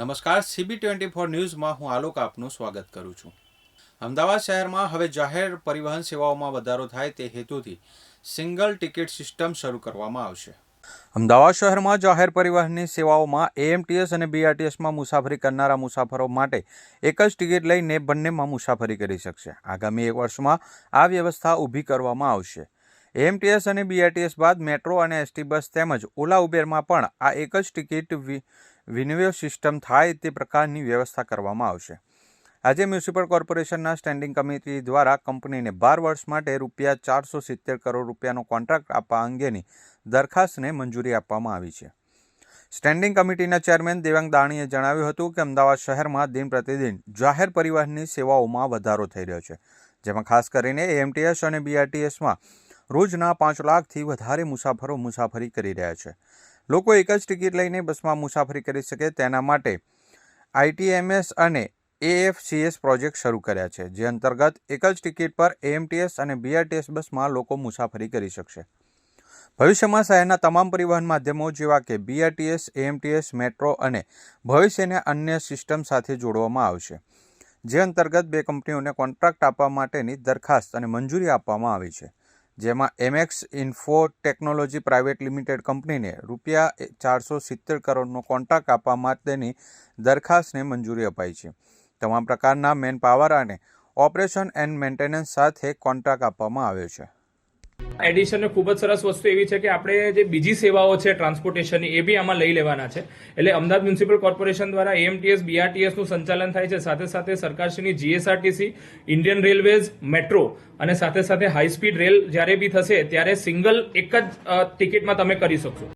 નમસ્કાર CB twenty four ન્યૂઝમાં હું આલોક આપનું સ્વાગત કરું છું. અમદાવાદ શહેરમાં હવે જાહેર પરિવહન સેવાઓમાં વધારો થાય તે હેતુથી સિંગલ ટિકિટ સિસ્ટમ શરૂ કરવામાં આવશે. અમદાવાદ શહેરમાં જાહેર પરિવહનની સેવાઓમાં એએમટીએસ અને બીઆરટીએસમાં મુસાફરી કરનારા મુસાફરો માટે એક જ ટિકિટ લઈને બંનેમાં મુસાફરી કરી શકશે. આગામી એક વર્ષમાં આ વ્યવસ્થા ઊભી કરવામાં આવશે. એએમટીએસ અને બીઆરટીએસ બાદ મેટ્રો અને એસટી બસ તેમજ ઓલા ઉબેરમાં પણ આ એક જ ટિકિટ વિનિમય સિસ્ટમ થાય તે પ્રકારની વ્યવસ્થા કરવામાં આવશે. આજે મ્યુનિસિપલ કોર્પોરેશનના સ્ટેન્ડિંગ કમિટી દ્વારા કંપનીને બાર વર્ષ માટે રૂપિયા ચારસો સિત્તેર કરોડ રૂપિયાનો કોન્ટ્રાક્ટ આપવા અંગેની દરખાસ્તને મંજૂરી આપવામાં આવી છે. સ્ટેન્ડિંગ કમિટીના ચેરમેન દેવાંગ દાણીએ જણાવ્યું હતું કે અમદાવાદ શહેરમાં દિન પ્રતિદિન જાહેર પરિવહનની સેવાઓમાં વધારો થઈ રહ્યો છે, જેમાં ખાસ કરીને એએમટીએસ અને બીઆરટીએસમાં રોજના પાંચ લાખથી વધારે મુસાફરો મુસાફરી કરી રહ્યા છે. લોકો એક જ ટિકિટ લઈને બસમાં મુસાફરી કરી શકે તેના માટે આઈટીએમએસ અને એએફસીએસ પ્રોજેક્ટ શરૂ કર્યા છે, જે અંતર્ગત એક જ ટિકિટ પર એએમટીએસ અને બીઆરટીએસ બસમાં લોકો મુસાફરી કરી શકશે. ભવિષ્યમાં શહેરના તમામ પરિવહન માધ્યમો જેવા કે બીઆરટીએસ એએમટીએસ મેટ્રો અને ભવિષ્યને અન્ય સિસ્ટમ સાથે જોડવામાં આવશે, જે અંતર્ગત બે કંપનીઓને કોન્ટ્રાક્ટ આપવા માટેની દરખાસ્ત અને મંજૂરી આપવામાં આવી છે. જેમાં MX info technology private limited કંપનીને રૂપિયા ચારસો સિત્તેર કરોડનો કોન્ટ્રાક્ટ આપવા માટેની દરખાસ્તને મંજૂરી અપાઈ છે. તમામ પ્રકારના મેન પાવર અને ઓપરેશન એન્ડ મેન્ટેનન્સ સાથે કોન્ટ્રાક્ટ આપવામાં આવ્યો છે. એડિશન ખૂબ જ સરસ વસ્તુ એવી છે કે આપણે જે બીજી સેવાઓ છે ટ્રાન્સપોર્ટેશનની એ બી આમાં લઈ લેવાના છે. એટલે અમદાવાદ મ્યુનિસિપલ કોર્પોરેશન દ્વારા એએમટીએસ બીઆરટીએસનું સંચાલન થાય છે. સાથે સાથે સરકારશ્રીની જીએસઆરટીસી ઇન્ડિયન રેલવેઝ મેટ્રો અને સાથે સાથે હાઈ સ્પીડ રેલ જ્યારે બી થશે ત્યારે સિંગલ એક જ ટિકિટમાં તમે કરી શકશો.